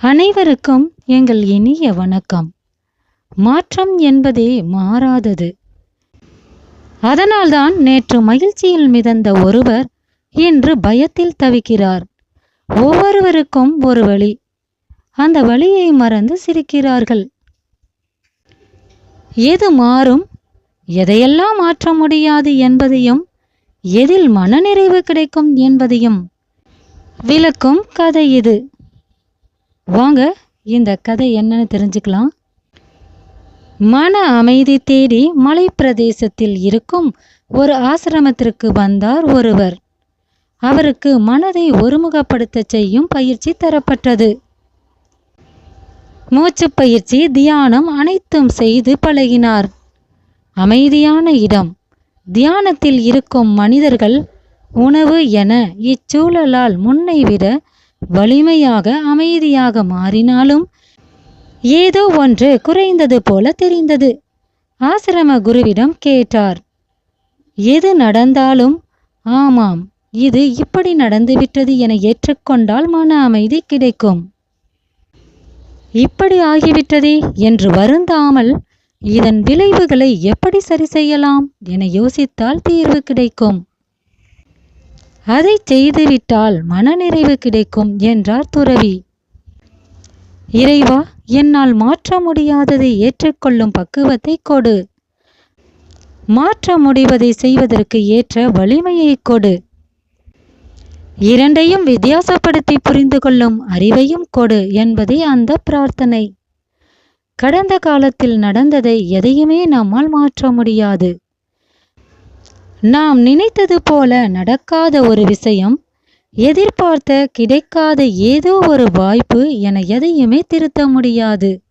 அனைவருக்கும் எங்கள் இனிய வணக்கம். மாற்றம் என்பதே மாறாதது. அதனால்தான் நேற்று மகிழ்ச்சியில் மிதந்த ஒருவர் இன்று பயத்தில் தவிக்கிறார். ஒவ்வொருவருக்கும் ஒரு வழி. அந்த வழியை மறந்து சிரிக்கிறார்கள். எது மாறும்? எதையெல்லாம் மாற்ற முடியாது என்பதையும் எதில் மனநிறைவு கிடைக்கும் என்பதையும் விளக்கும் கதை இது. வாங்க இந்த கதை என்னன்னு தெரிஞ்சுக்கலாம். மன அமைதி தேடி மலைப்பிரதேசத்தில் இருக்கும் ஒரு ஆசிரமத்திற்கு வந்தார் ஒருவர். அவருக்கு மனதை ஒருமுகப்படுத்த செய்யும் பயிற்சி தரப்பட்டது. மூச்சு பயிற்சி தியானம் அனைத்தும் செய்து பழகினார். அமைதியான இடம். தியானத்தில் இருக்கும் மனிதர்கள் உணவு என இச்சூழலால் முன்னை விட வலிமையாக அமைதியாக மாறினாலும் ஏதோ ஒன்று குறைந்தது போல தெரிந்தது. ஆசிரம குருவிடம் கேட்டார் எது நடந்தாலும் ஆமாம் இது இப்படி நடந்துவிட்டது என ஏற்றுக்கொண்டால் மன அமைதி கிடைக்கும். இப்படி ஆகிவிட்டதே என்று வருந்தாமல் இதன் விளைவுகளை எப்படி சரி செய்யலாம் என யோசித்தால் தீர்வு கிடைக்கும். அதை செய்துவிட்டால் மனநிறைவு கிடைக்கும் என்றார் துறவி. இறைவா என்னால் மாற்ற முடியாததை ஏற்றுக்கொள்ளும் பக்குவத்தை கொடு. மாற்ற முடிவதை செய்வதற்கு ஏற்ற வலிமையை கொடு. இரண்டையும் வித்தியாசப்படுத்தி புரிந்து கொள்ளும் அறிவையும் கொடு என்பதே அந்த பிரார்த்தனை. கடந்த காலத்தில் நடந்ததை எதையுமே நம்மால் மாற்ற முடியாது. நாம் நினைத்தது போல நடக்காத ஒரு விஷயம் எதிர்பார்த்த கிடைக்காத ஏதோ ஒரு வாய்ப்பு என எதையுமே திருத்த முடியாது.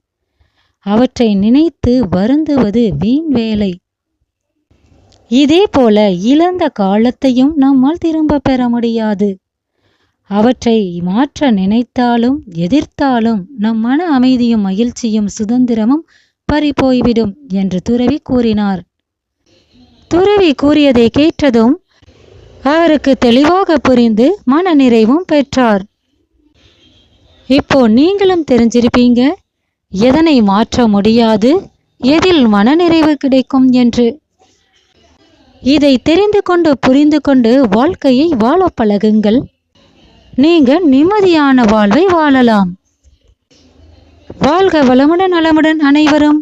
அவற்றை நினைத்து வருந்துவது வீண் வேலை. இதே போல இழந்த காலத்தையும் நம்மால் திரும்ப பெற முடியாது. அவற்றை மாற்ற நினைத்தாலும் எதிர்த்தாலும் நம் மன அமைதியும் மகிழ்ச்சியும் சுதந்திரமும் பறிபோய்விடும் என்று துறவி கூறினார். துறவி கூறியதை கேட்டதும் அவருக்கு தெளிவாக புரிந்து மன நிறைவும் பெற்றார். இப்போ நீங்களும் தெரிஞ்சிருப்பீங்க எதனை மாற்ற முடியாது எதில் மனநிறைவு கிடைக்கும் என்று. இதை தெரிந்து கொண்டு புரிந்து கொண்டு வாழ்க்கையை வாழ பழகுங்கள். நீங்கள் நிம்மதியான வாழ்வை வாழலாம். வாழ்க வளமுடன் நலமுடன் அனைவரும்.